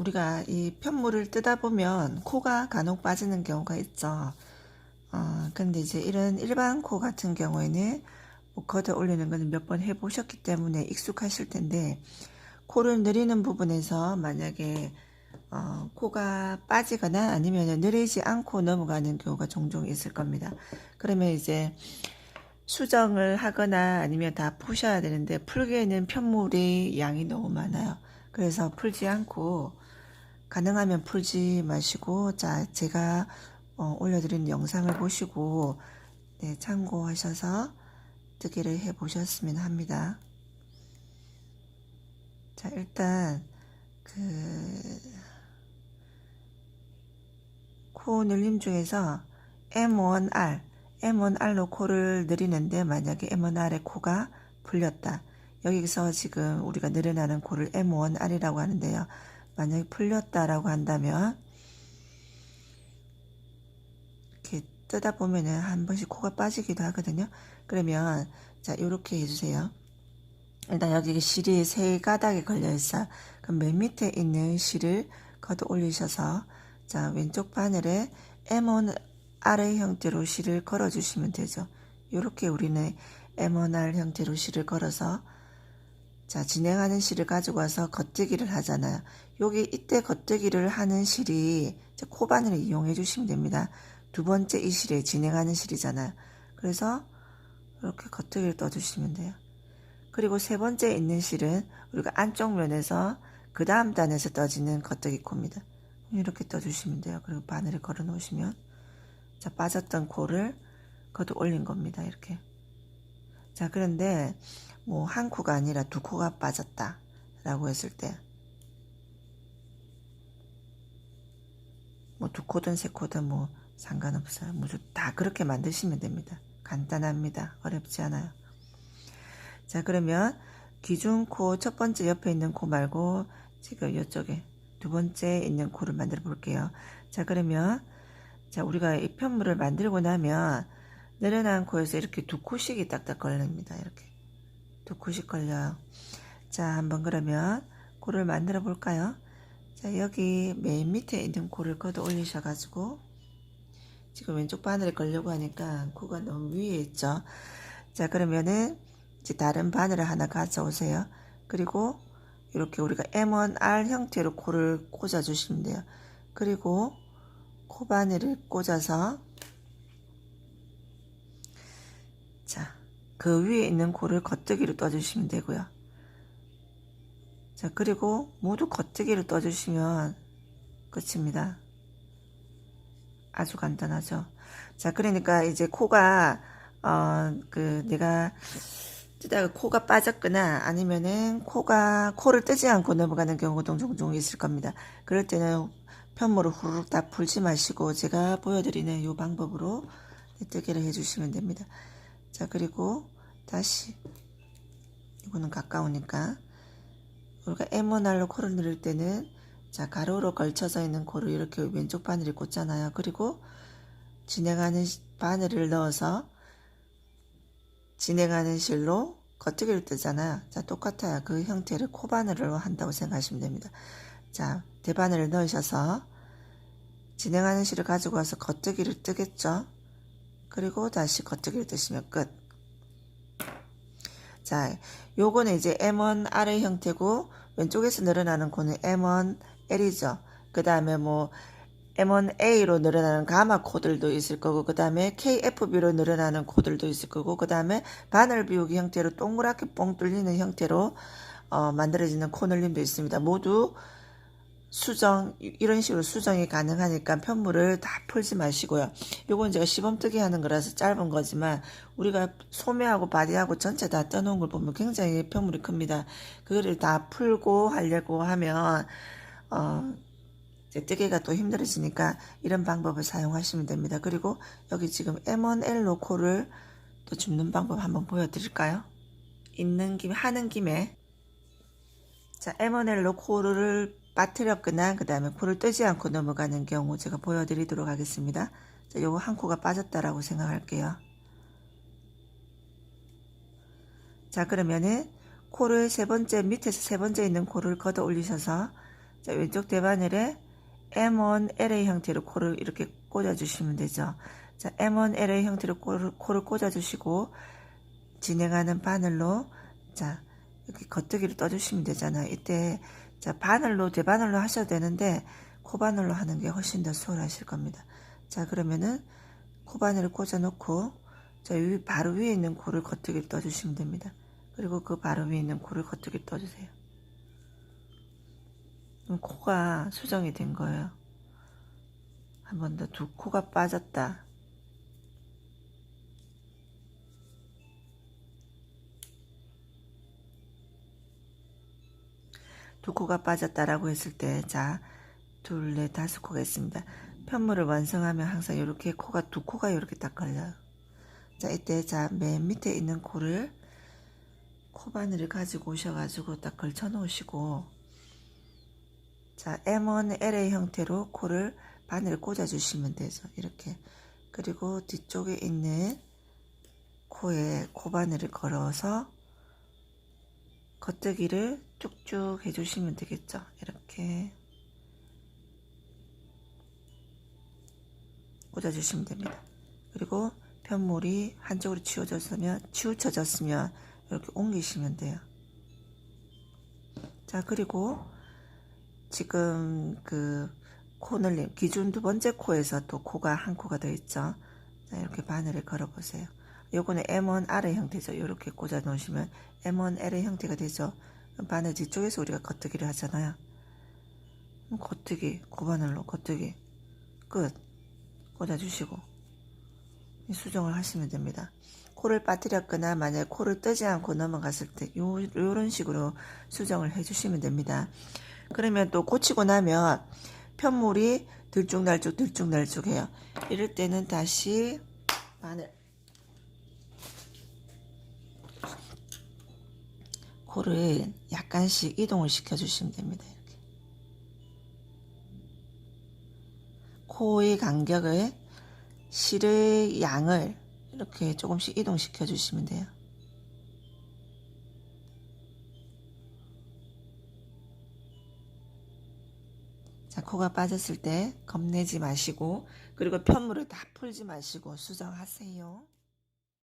우리가 이 편물을 뜯다 보면 코가 간혹 빠지는 경우가 있죠. 어, 근데 이제 이런 일반 코 같은 경우에는 뭐 걷어 올리는 거는 몇번 해보셨기 때문에 익숙하실 텐데 코를 내리는 부분에서 만약에 어, 코가 빠지거나 아니면 내리지 않고 넘어가는 경우가 종종 있을 겁니다. 그러면 이제 수정을 하거나 아니면 다 푸셔야 되는데 풀기에는 편물이 양이 너무 많아요. 그래서 풀지 않고 가능하면 풀지 마시고 자 제가 어, 올려드린 영상을 보시고 네, 참고하셔서 뜨기를 해 보셨으면 합니다. 자 일단 그 코 늘림 중에서 M1R, M1R로 코를 늘리는데 만약에 M1R의 코가 풀렸다. 여기서 지금 우리가 늘어나는 코를 M1R이라고 하는데요. 만약에 풀렸다라고 한다면 이렇게 뜨다 보면은 한 번씩 코가 빠지기도 하거든요. 그러면 자 이렇게 해주세요. 일단 여기 실이 세 가닥에 걸려 있어. 그럼 맨 밑에 있는 실을 걷어 올리셔서 자 왼쪽 바늘에 M1 R의 형태로 실을 걸어 주시면 되죠. 이렇게 우리는 M1R 형태로 실을 걸어서 자 진행하는 실을 가지고 와서 겉뜨기를 하잖아요. 여기 이때 겉뜨기를 하는 실이 코바늘을 이용해 주시면 됩니다. 두 번째 이 실에 진행하는 실이잖아요. 그래서 이렇게 겉뜨기를 떠주시면 돼요. 그리고 세 번째 있는 실은 우리가 안쪽 면에서 그 다음 단에서 떠지는 겉뜨기 코입니다. 이렇게 떠주시면 돼요. 그리고 바늘을 걸어 놓으시면 자 빠졌던 코를 걷어 올린 겁니다. 이렇게 자 그런데 뭐 한 코가 아니라 두 코가 빠졌다 라고 했을 때 뭐 두 코든 세 코든 뭐 상관없어요. 모두 다 그렇게 만드시면 됩니다. 간단합니다. 어렵지 않아요. 자 그러면 기준 코 첫 번째 옆에 있는 코 말고 지금 이쪽에 두 번째 있는 코를 만들어 볼게요. 자 그러면 자 우리가 이 편물을 만들고 나면 내려난 코에서 이렇게 두 코씩이 딱딱 걸립니다. 이렇게 두 코씩 걸려요. 자 한번 그러면 코를 만들어 볼까요? 자 여기 맨 밑에 있는 코를 걷어 올리셔 가지고 지금 왼쪽 바늘에 걸려고 하니까 코가 너무 위에 있죠. 자 그러면은 이제 다른 바늘을 하나 가져오세요. 그리고 이렇게 우리가 M1R 형태로 코를 꽂아 주시면 돼요. 그리고 코 바늘을 꽂아서 자, 그 위에 있는 코를 겉뜨기로 떠주시면 되고요. 자, 그리고 모두 겉뜨기로 떠주시면 끝입니다. 아주 간단하죠. 자, 그러니까 이제 코가, 어, 그, 내가, 뜨다가 코가 빠졌거나 아니면은 코가, 코를 뜨지 않고 넘어가는 경우도 종종 있을 겁니다. 그럴 때는 편물을 후루룩 다 풀지 마시고 제가 보여드리는 이 방법으로 뜨개를 해주시면 됩니다. 자, 그리고 다시, 이거는 가까우니까, 우리가 M1R로 코를 누를 때는 자, 가로로 걸쳐서 있는 코를 이렇게 왼쪽 바늘에 꽂잖아요. 그리고 진행하는 바늘을 넣어서 진행하는 실로 겉뜨기를 뜨잖아요. 자, 똑같아요. 그 형태를 코바늘로 한다고 생각하시면 됩니다. 자, 대바늘을 넣으셔서 진행하는 실을 가지고 와서 겉뜨기를 뜨겠죠. 그리고 다시 겉뜨기를 뜨시면 끝. 자, 요거는 이제 M1R의 형태고 왼쪽에서 늘어나는 코는 M1L이죠. 그 다음에 뭐 M1A로 늘어나는 가마 코들도 있을 거고 그 다음에 KFB로 늘어나는 코들도 있을 거고 그 다음에 바늘 비우기 형태로 동그랗게 뻥 뚫리는 형태로 어, 만들어지는 코늘림도 있습니다. 모두 수정 이런 식으로 수정이 가능하니까 편물을 다 풀지 마시고요. 요건 제가 시범뜨기 하는 거라서 짧은 거지만 우리가 소매하고 바디하고 전체 다 떠놓은 걸 보면 굉장히 편물이 큽니다. 그거를 다 풀고 하려고 하면 어 뜨개가 또 힘들어지니까 이런 방법을 사용하시면 됩니다. 그리고 여기 지금 M1L 코를 또 줍는 방법 한번 보여드릴까요? 있는 김에 하는 김에 자 M1L 코를 빠뜨렸거나 그 다음에 코를 뜨지 않고 넘어가는 경우 제가 보여드리도록 하겠습니다. 자, 요거 한 코가 빠졌다라고 생각할게요. 자 그러면은 코를 세 번째 밑에서 세 번째 있는 코를 걷어 올리셔서 자, 왼쪽 대바늘에 M1 LA 형태로 코를 이렇게 꽂아주시면 되죠. 자, M1 LA 형태로 코를, 코를 꽂아주시고 진행하는 바늘로 자 이렇게 겉뜨기를 떠주시면 되잖아요. 이때 자 바늘로 대바늘로 하셔도 되는데 코바늘로 하는 게 훨씬 더 수월하실 겁니다. 자 그러면은 코바늘을 꽂아놓고 자 위, 바로 위에 있는 코를 겉뜨기를 떠주시면 됩니다. 그리고 그 바로 위에 있는 코를 겉뜨기를 떠주세요. 그럼 코가 수정이 된 거예요. 한 번 더 두 코가 빠졌다. 두 코가 빠졌다라고 했을 때, 자, 둘, 넷, 다섯 코가 있습니다. 편물을 완성하면 항상 이렇게 코가 두 코가 이렇게 딱 걸려요. 자, 이때 자, 맨 밑에 있는 코를 코바늘을 가지고 오셔가지고 딱 걸쳐 놓으시고, 자, M1 LA 형태로 코를 바늘을 꽂아 주시면 되죠. 이렇게. 그리고 뒤쪽에 있는 코에 코바늘을 걸어서 겉뜨기를 쭉쭉 해주시면 되겠죠. 이렇게 꽂아주시면 됩니다. 그리고 편물이 한쪽으로 치워졌으면 치우쳐졌으면 이렇게 옮기시면 돼요. 자 그리고 지금 그 코늘림 기준 두 번째 코에서 또 코가 한 코가 더 있죠. 자 이렇게 바늘을 걸어 보세요. 요거는 M1 아래 형태죠. 이렇게 꽂아 놓으시면 M1 L의 형태가 되죠. 바늘 뒤쪽에서 우리가 겉뜨기를 하잖아요. 겉뜨기, 고바늘로 겉뜨기 끝 꽂아주시고 이 수정을 하시면 됩니다. 코를 빠뜨렸거나 만약에 코를 뜨지 않고 넘어갔을 때 요, 요런 식으로 수정을 해주시면 됩니다. 그러면 또 꽂히고 나면 편물이 들쭉날쭉 들쭉날쭉해요. 이럴 때는 다시 바늘 코를 약간씩 이동을 시켜주시면 됩니다. 이렇게. 코의 간격을 실의 양을 이렇게 조금씩 이동시켜 주시면 돼요. 자, 코가 빠졌을 때 겁내지 마시고 그리고 편물을 다 풀지 마시고 수정하세요.